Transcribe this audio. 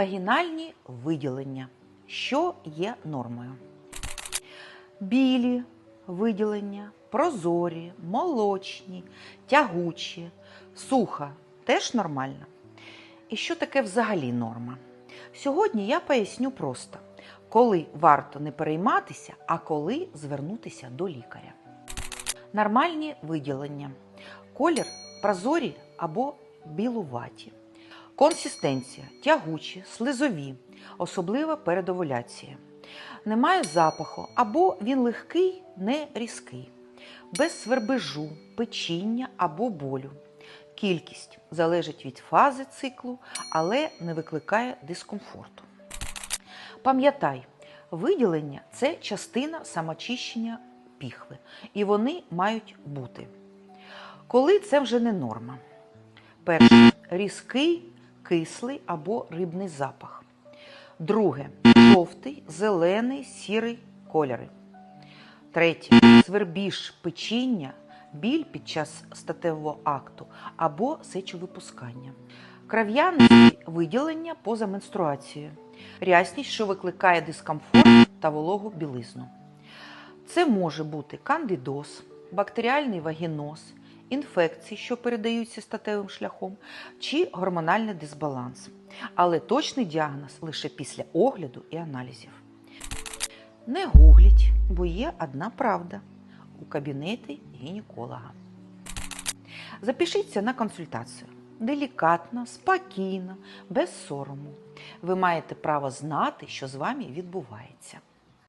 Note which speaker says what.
Speaker 1: Вагінальні виділення, що є нормою. Білі виділення, прозорі, молочні, тягучі, суха теж нормально. І що таке взагалі норма? Сьогодні я поясню просто, коли варто не перейматися, а коли звернутися до лікаря. Нормальні виділення. Колір прозорі або білуваті. Консистенція тягучі, слизові, особливо перед овуляцією. Немає запаху або він легкий, не різкий, без свербежу, печіння або болю. Кількість залежить від фази циклу, але не викликає дискомфорту. Пам'ятай, виділення це частина самочищення піхви, і вони мають бути. Коли це вже не норма. Перше різкий, кислий або рибний запах. Друге жовтий, зелений, сірий кольори. Третє свербіж печіння, біль під час статевого акту або сечовипускання. Кров'яності виділення поза менструацією. Рясність, що викликає дискомфорт та вологу білизну. Це може бути кандидоз, бактеріальний вагіноз, інфекції, що передаються статевим шляхом, чи гормональний дисбаланс. Але точний діагноз лише після огляду і аналізів. Не гугліть, бо є одна правда у кабінеті гінеколога. Запишіться на консультацію. Делікатно, спокійно, без сорому. Ви маєте право знати, що з вами відбувається.